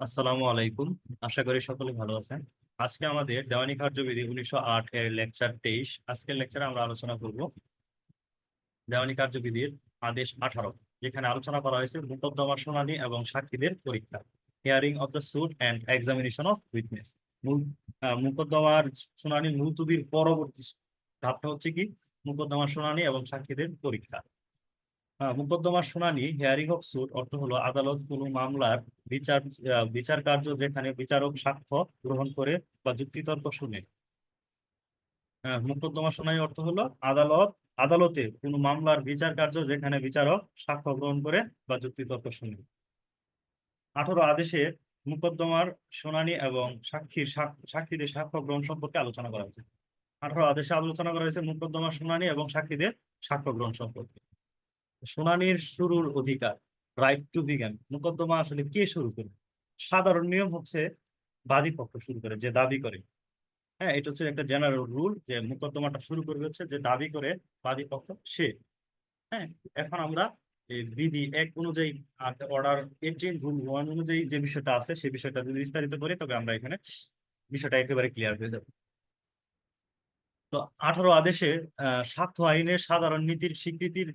আসসালামু আলাইকুম। আশা করি সকলে ভালো আছেন। আজকে আমাদের দেওয়ানি কার্যবিধি উনিশশো আট এর লেকচার তেইশ। আজকের লেকচারে আমরা আলোচনা করব দেওয়ানি কার্যবিধির আদেশ আঠারো, যেখানে আলোচনা করা হয়েছে মোকদ্দমা শুনানি এবং সাক্ষীদের পরীক্ষা hearing of the suit and examination of witness মূল মোকদ্দমার শুনানি মুলতবির পরবর্তী ধাপটা হচ্ছে কি? মোকদ্দমার শুনানি এবং সাক্ষীদের পরীক্ষা। মোকদ্দমার শুনানি, হিয়ারিং অফ সুট, অর্থ হলো আদালত কোনো মামলার বিচার বিচার কার্য যেখানে বিচারক সাক্ষ্য গ্রহণ করে বা যুক্তিতর্ক শুনে। মোকদ্দমা শুনানি অর্থ হলো আদালত, আদালতে কোনো মামলার বিচার কার্য যেখানে বিচারক সাক্ষ্য গ্রহণ করে বা যুক্তিতর্ক শুনে। আঠারো আদেশে মোকদ্দমার শুনানি এবং সাক্ষীর সাক- সাক্ষীদের সাক্ষ্য গ্রহণ সম্পর্কে আলোচনা করা হয়েছে। আঠারো আদেশে আলোচনা করা হয়েছে মোকদ্দমার শুনানি এবং সাক্ষীদের সাক্ষ্য গ্রহণ সম্পর্কে। শুনানির শুরুর অধিকার রাইট টু বিজ্ঞান মোকদ্দমা আসলে কে শুরু করে? সাধারণ নিয়ম হচ্ছে বাদী পক্ষ শুরু করে, যে দাবি করে। হ্যাঁ এটা হচ্ছে একটা জেনারেল রুল যে মোকদ্দমাটা শুরু করবে হচ্ছে যে দাবি করে বাদী পক্ষ, সে। হ্যাঁ এখন আমরা এই বিধি এক অনুযায়ী অর্ডার এইটিন রুল ওয়ান অনুযায়ী যে বিষয়টা আছে সেই বিষয়টা যদি বিস্তারিত করি, তবে আমরা এখানে বিষয়টা একেবারে ক্লিয়ার হয়ে যাবে। তো আঠারো আদেশে সাক্ষ্য আইনের সাধারণ নীতির স্বীকৃতির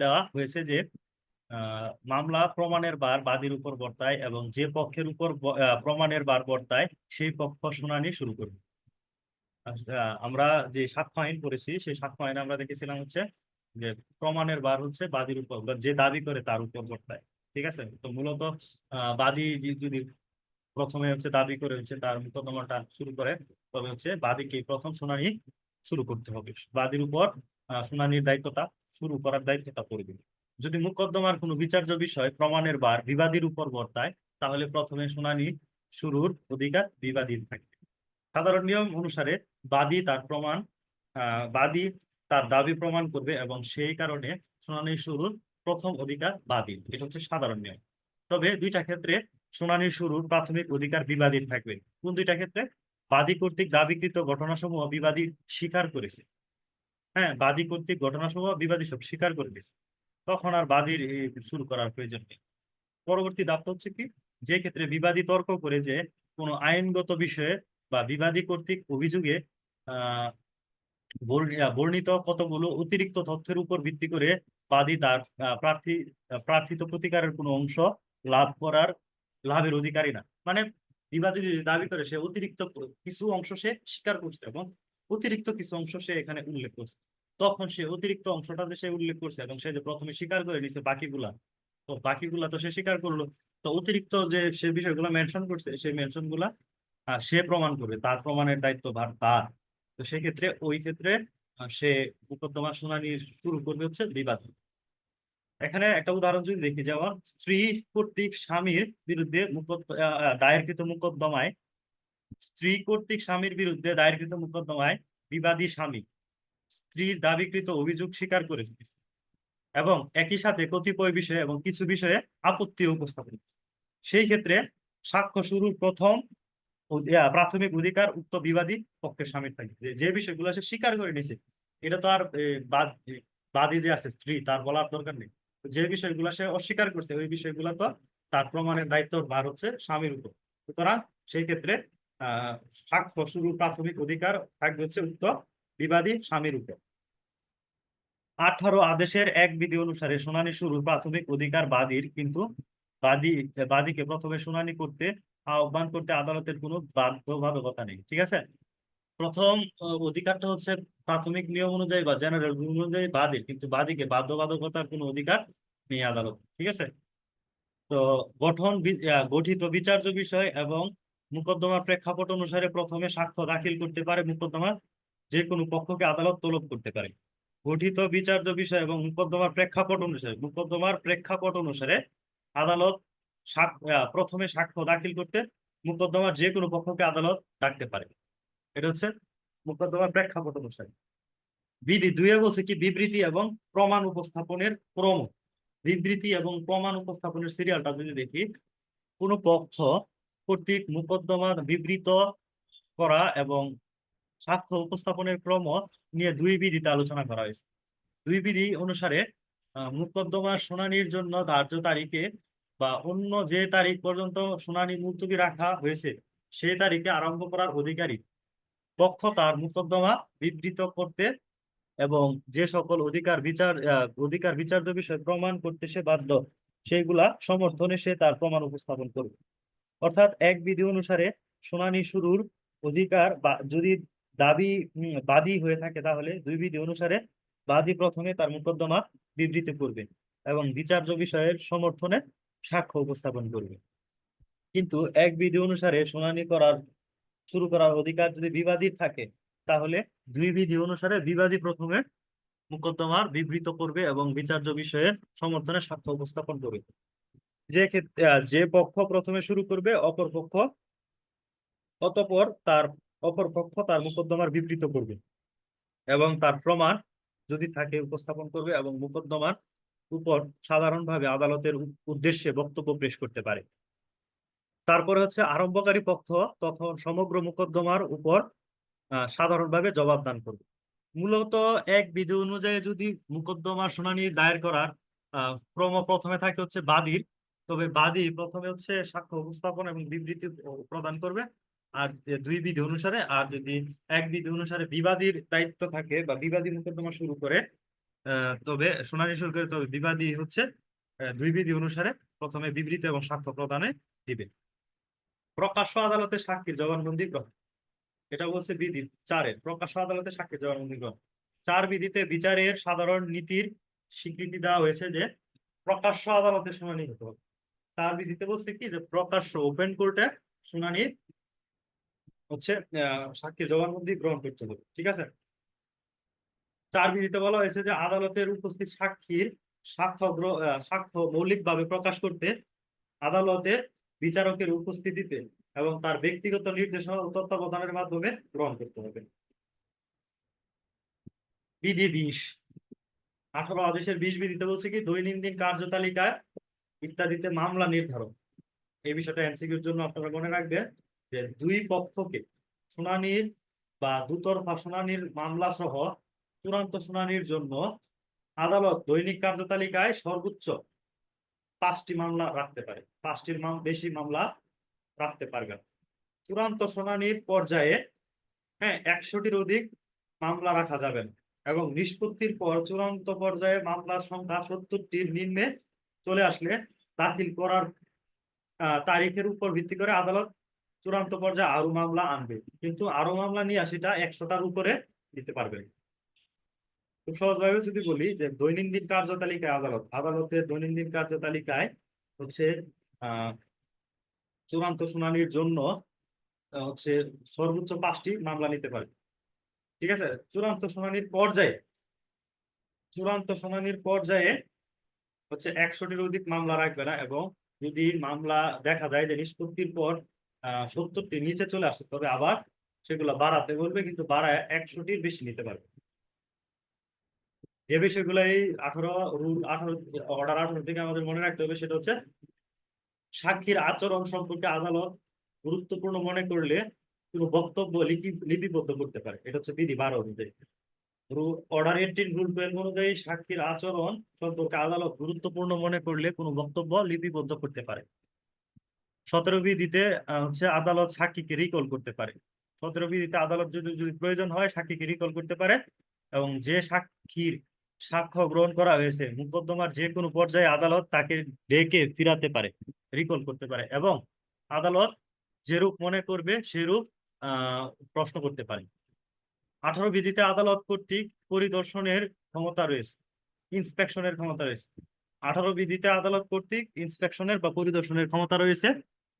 দেওয়া হয়েছে যে মামলা প্রমাণের বার বাদীর উপর বর্তায় এবং যে পক্ষের উপর প্রমাণের বার বর্তায়, সেই পক্ষ শুনানি শুরু করবে। আমরা যে সাক্ষ্য আইন করেছি, সেই সাক্ষ্য আইন আমরা দেখেছিলাম হচ্ছে যে, প্রমাণের বার হচ্ছে বাদীর উপর যে দাবি করে তার উপর বর্তায়, ঠিক আছে? তো মূলত বাদী যদি প্রথমে হচ্ছে দাবি করে হচ্ছে তার মোকদ্দমাটা শুরু করে, তবে হচ্ছে বাদীকে প্রথম শুনানি শুরু করতে হবে। বাদীর উপর শুনানির দায়িত্বটা শুরু করার দায়িত্বটা পড়বে যদি মোকদ্দমার কোনো বিচার্য বিষয় প্রমাণের বার বিবাদীর উপর বর্তায়, তাহলে প্রথমে শুনানি শুরুর অধিকার বিবাদীর থাকবে সাধারণ নিয়ম অনুসারে বাদী তার প্রমাণ বাদী তার দাবি প্রমাণ করবে এবং সেই কারণে শুনানি শুরুর প্রথম অধিকার বাদী। এটা হচ্ছে সাধারণ নিয়ম। তবে দুইটা ক্ষেত্রে শুনানি শুরুর প্রাথমিক অধিকার বিবাদীর থাকবে। কোন দুইটা ক্ষেত্রে? বাদী কর্তৃক দাবিকৃত ঘটনাসমূহ বিবাদী স্বীকার করেছে। হ্যাঁ বাদী কর্তৃক ঘটনাসমূহ বিবাদী সব স্বীকার করে দিয়েছে তখন আর বাদীর শুরু করার প্রয়োজন নেই। পরবর্তী ধাপ হচ্ছে কি? যে ক্ষেত্রে বিবাদী তর্ক করে যে কোনো আইনগত বিষয়ে বা বিবাদী কর্তৃক অভিযোগে বর্ণিত কতগুলো অতিরিক্ত তথ্যের উপর ভিত্তি করে বাদী তার প্রার্থী প্রার্থিত প্রতিকারের কোনো অংশ লাভ করার লাভের অধিকারী না। মানে বিবাদী দাবি করে সে অতিরিক্ত কিছু অংশ সে স্বীকার করছে এবং অতিরিক্ত কিছু অংশ সে এখানে উল্লেখ করছে। তখন সে অতিরিক্ত অংশটা যে সে উল্লেখ করছে এবং সে যে প্রথমে স্বীকার করে নিছে বাকিগুলা, তো বাকিগুলা তো সে স্বীকার করল। তো অতিরিক্ত যে সে বিষয়গুলো মেনশন করছে, সেই মেনশনগুলা সে প্রমাণ করবে। তার প্রমাণের দায়িত্ব ভার তার। তো সেক্ষেত্রে ওই ক্ষেত্রে সে মোকদ্দমা শুনানি শুরু করবে হচ্ছে বিবাদ। এখানে একটা উদাহরণ যদি দেখি, যেমন স্ত্রী কর্তৃক স্বামীর বিরুদ্ধে দায়েরকৃত মোকদ্দমায় স্ত্রী কর্তৃক স্বামীর বিরুদ্ধে দায়েরকৃত মোকদ্দমায় বিবাদী স্বামী স্ত্রীর দাবিকৃত অভিযোগ স্বীকার করে এবং একই সাথে কতিপয় বিষয়ে এবং কিছু বিষয়ে আপত্তি উপস্থাপন সেই ক্ষেত্রে সাক্ষ্য শুরুর প্রথম প্রাথমিক অধিকার উক্ত বিবাদী পক্ষের স্বামীর থাকে। যে- বিষয়গুলো সে স্বীকার করে নিছে, এটা তো আর বাদী যে আছে স্ত্রী, তার বলার দরকার নেই। যে বিষয়গুলো সে অস্বীকার করছে, ওই বিষয়গুলো তো তার প্রমাণের দায়িত্ব ভার হচ্ছে স্বামীর উপর। সুতরাং সেই ক্ষেত্রে প্রাথমিক অধিকার থাকবে হচ্ছে উক্ত বিবাদী স্বামীর উপর। আঠারো আদেশের এক বিধি অনুসারে শুনানি শুরুর প্রাথমিক অধিকার বাদীর, কিন্তু বাদী, বাদীকে প্রথমে শুনানি করতে, আহ্বান করতে আদালতের কোনো বাধ্যবাধকতা নেই, ঠিক আছে? প্রথম অধিকারটা হচ্ছে প্রাথমিক নিয়ম অনুযায়ী বা জেনারেল রুল অনুযায়ী বাদীর, কিন্তু বাদীকে বাধ্যবাধকতার কোনো অধিকার নেই আদালত, ঠিক আছে? তো গঠন গঠিত বিচার্য বিষয় এবং মোকদ্দমার প্রেক্ষাপট অনুসারে প্রথমে সাক্ষ্য দাখিল করতে পারে মোকদ্দমার যে কোনো পক্ষকে আদালত তলব করতে পারে। গঠিত বিচার্য বিষয় এবং মোকদ্দমার প্রেক্ষাপট অনুসারে মোকদ্দমার প্রেক্ষাপট অনুসারে আদালত প্রথমে সাক্ষ্য দাখিল করতে মোকদ্দমার যে কোনো পক্ষকে আদালত ডাকতে পারে। এটা হচ্ছে মোকদ্দমার প্রেক্ষাপট অনুসারে। বিধি দুয়ে বলছে কি, বিবৃতি এবং প্রমাণ উপস্থাপনের ক্রম। বিবৃতি এবং প্রমাণ উপস্থাপনের সিরিয়ালটা যদি দেখি, কোন পক্ষ কর্তৃক মোকদ্দমা বিবৃত করা এবং সাক্ষ্য উপস্থাপনের ক্রম নিয়ে দুই বিধিতে আলোচনা করা হয়েছে। দুই বিধি অনুসারে মোকদ্দমার শুনানির জন্য ধার্য তারিখে বা অন্য যে তারিখ পর্যন্ত শুনানি মুলতবি রাখা হয়েছে সেই তারিখে আরম্ভ করার অধিকারী পক্ষ তার মোকদ্দমা বিবৃত করতে এবং যে সকল অধিকার বিচার অধিকার বিচার্য বিষয় প্রমাণ করতে সে বাধ্য, সেইগুলা সমর্থনে সে তার প্রমাণ উপস্থাপন করবে। অর্থাৎ এক বিধি অনুসারে শুনানি শুরুর অধিকার বা যদি দাবি বাদী হয়ে থাকে তাহলে দুই বিধি অনুসারে বাদী প্রথমে তার মোকদ্দমা বিবৃত করবে এবং বিচার্য বিষয়ের সমর্থনে সাক্ষ্য উপস্থাপন করবে। কিন্তু এক বিধি অনুসারে শুনানি করার, শুরু করার অধিকার যদি বিবাদীর থাকে, তাহলে দুই বিধি অনুসারে বিবাদী প্রথমে মোকদ্দমার বিবৃত করবে এবং বিচার্য বিষয়ের সমর্থনে সাক্ষ্য উপস্থাপন করবে। যে যে পক্ষ প্রথমে শুরু করবে, অপর পক্ষ অতঃপর তার, অপর পক্ষ তার মোকদ্দমার বিবৃত করবে। এবং তার প্রমাণ যদি থাকে, উপস্থাপন করবে এবং মোকদ্দমার উপর সাধারণভাবে আদালতের উদ্দেশ্যে বক্তব্য পেশ করতে পারে। তারপরে হচ্ছে আরম্ভকারী পক্ষ তখন সমগ্র মোকদ্দমার উপর সাধারণভাবে জবাবদান করবে। মূলত এক বিধি অনুযায়ী যদি মোকদ্দমার শুনানি দায়ের করার ক্রম প্রথমে থাকে হচ্ছে বাদীর তবে বাদী প্রথমে হচ্ছে সাক্ষ্য উপস্থাপন এবং বিবৃতি প্রদান করবে। আর দুই বিধি অনুসারে, আর যদি এক বিধি অনুসারে বিবাদীর দায়িত্ব থাকে বা বিবাদী মোকদ্দমা শুরু করে তবে শুনানি শুরু করে তবে বিবাদী হচ্ছে দুই বিধি অনুসারে প্রথমে বিবৃতি এবং সাক্ষ্য প্রদানে দিবে। প্রকাশ্য আদালতে সাক্ষীর জবানবন্দি গ্রহণ। এটা বলছে বিধি চারের, প্রকাশ্য আদালতে সাক্ষীর জবানবন্দি গ্রহণ। চার বিধিতে বিচারের সাধারণ নীতির স্বীকৃতি দেওয়া হয়েছে যে, প্রকাশ্য আদালতে শুনানি হতে হবে। চার বিধিতে বলছে কি যে প্রকাশ্য ওপেন কোর্টে শুনানি হচ্ছে আহ, সাক্ষীর জবানবন্দি গ্রহণ করতে হবে ঠিক আছে? চার বিধিতে বলা হয়েছে যে আদালতের উপস্থিত সাক্ষীর সাক্ষ্য সাক্ষ্য মৌলিকভাবে প্রকাশ করতে আদালতে বিচারকের উপস্থিতিতে এবং তার ব্যক্তিগত নির্দেশনা ও তত্ত্বাবধানের মাধ্যমে গ্রহণ করতে হবে। বিধি বিশ। আঠারো আদেশের বিশ বিধিতে বলছে কি দৈনন্দিন কার্যতালিকায় ইত্যাদিতে মামলা নির্ধারণ। এই বিষয়টা এমসিকিউর জন্য আপনারা মনে রাখবেন যে দুই পক্ষকে শুনানির বা দুতরফা শুনানির মামলা সহ চূড়ান্ত শুনানির জন্য আদালত দৈনিক কার্যতালিকায় সর্বোচ্চ পাঁচটি মামলা রাখতে পারে। পাঁচটির বেশি মামলা রাখতে পারবে চূড়ান্ত শুনানির পর্যায়ে হ্যাঁ একশোটির অধিক মামলা রাখা যাবে এবং নিষ্পত্তির পর চূড়ান্ত পর্যায়ে মামলার সংখ্যা সত্তরটির নিম্নে চলে আসলে দাখিল করার তারিখের উপর ভিত্তি করে আদালত চূড়ান্ত পর্যায়ে আরও মামলা আনবে। কিন্তু আরও মামলা নিয়ে সেটা একশোটার উপরে দিতে পারবে। খুব সহজভাবে যদি বলি যে দৈনন্দিন কার্যতালিকায় আদালত, আদালতের দৈনন্দিন কার্যতালিকায় হচ্ছে আহ চূড়ান্ত শুনানির জন্য হচ্ছে সর্বোচ্চ পাঁচটি মামলা নিতে পারে। ঠিক আছে? চূড়ান্ত শুনানির পর্যায়ে, চূড়ান্ত শুনানির পর্যায়ে হচ্ছে একশোটির অধিক মামলা রাখবে না এবং যদি মামলা দেখা যায় যে নিষ্পত্তির পর সত্তরটি নিচে চলে আসে, তবে আবার সেগুলো বাড়াতে বলবে, কিন্তু বাড়ায় একশোটির বেশি নিতে পারবে। যে বিষয়গুলো এই আঠারো রুল, আঠারো, অর্ডার আঠারো থেকে আমাদের মনে রাখতে হবে, সেটা হচ্ছে সাক্ষীর আচরণ সম্পর্কে আদালত গুরুত্বপূর্ণ মনে করলে কোনো বক্তব্য লিপি, লিপিবদ্ধ করতে পারে। এটা হচ্ছে বিধি বারো অনুযায়ী। অর্ডার এইটিন রুল টুয়েলভ অনুযায়ী সাক্ষীর আচরণ সম্পর্কে আদালত গুরুত্বপূর্ণ মনে করলে কোনো বক্তব্য লিপিবদ্ধ করতে পারে। সতেরো বিধিতে হচ্ছে আদালত সাক্ষীকে রিকল করতে পারে। সতেরো বিধিতে আদালত যদি যদি প্রয়োজন হয় সাক্ষীকে রিকল করতে পারে এবং যে সাক্ষীর সাক্ষ্য গ্রহণ করা হয়েছে, মুকদ্দমার যে কোনো পর্যায়ে আদালত তাকে ডেকে ফিরাতে পারে রিকল করতে পারে এবং আদালত যেরূপ মনে করবে, সেরূপ, আহ, প্রশ্ন করতে পারে। আঠারো বিধিতে আদালত কর্তৃক পরিদর্শনের ক্ষমতা রয়েছে, ইন্সপেকশনের ক্ষমতা রয়েছে। আঠারো বিধিতে আদালত কর্তৃক ইন্সপেকশনের বা পরিদর্শনের ক্ষমতা রয়েছে।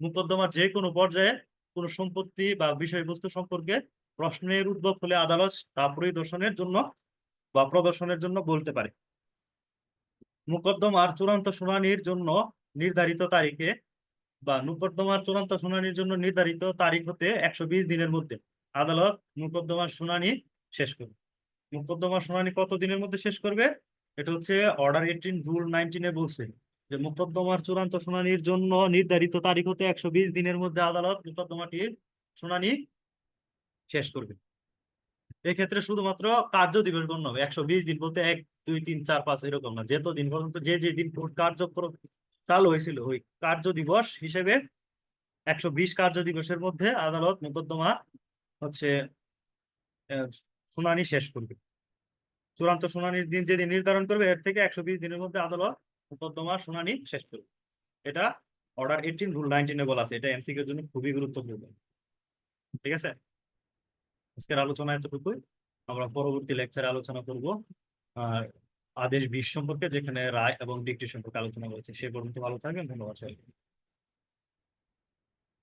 মোকদ্দমার যে কোনো পর্যায়ে কোনো সম্পত্তি বা বিষয়বস্তু সম্পর্কে প্রশ্নের উদ্ভব হলে আদালত তা পরিদর্শনের জন্য বা প্রদর্শনের জন্য বলতে পারে। মোকদ্দমার চূড়ান্ত শুনানির জন্য নির্ধারিত তারিখে বা মোকদ্দমার চূড়ান্ত শুনানির জন্য নির্ধারিত তারিখ হতে একশো বিশ দিনের মধ্যে। আদালত মোকদ্দমার শুনানি শেষ করবে। মোকদ্দমার শুনানি কত দিনের মধ্যে শেষ করবে? এটা হচ্ছে অর্ডার এইটিন রুল নাইনটিনে বলছে যে মোকদ্দমার চূড়ান্ত শুনানির জন্য নির্ধারিত তারিখ হতে একশো বিশ দিনের মধ্যে আদালত মোকদ্দমাটির শুনানি শেষ করবে। এক্ষেত্রে শুধুমাত্র কার্য দিবস গণ্য হবে। একশো বিশ দিন বলতে এক, দুই, তিন, চার, পাঁচ এরকম না। যেত দিন পর্যন্ত যে যে দিন কার্যক্রম চালু হয়েছিল, ওই কার্য দিবস হিসেবে একশো বিশ কার্য দিবসের মধ্যে আদালত মোকদ্দমা হচ্ছে শুনানি শেষ করবে। চূড়ান্ত শুনানির দিন যেদিন নির্ধারণ করবে, এর থেকে একশো বিশ দিনের মধ্যে আদালত মোকদ্দমা শুনানি শেষ করবে। এটা অর্ডার এইটিন রুল নাইনটিনে বলা আছে। এটা এমসিকিউর জন্য খুবই গুরুত্বপূর্ণ। ঠিক আছে? আজকের আলোচনা এতটুকুই। আমরা পরবর্তী লেকচারে আলোচনা করব। আর আদেশ বিশ সম্পর্কে, যেখানে রায় এবং ডিক্রি সম্পর্কে আলোচনা করেছে। সে পর্যন্ত ভালো থাকবেন। ধন্যবাদ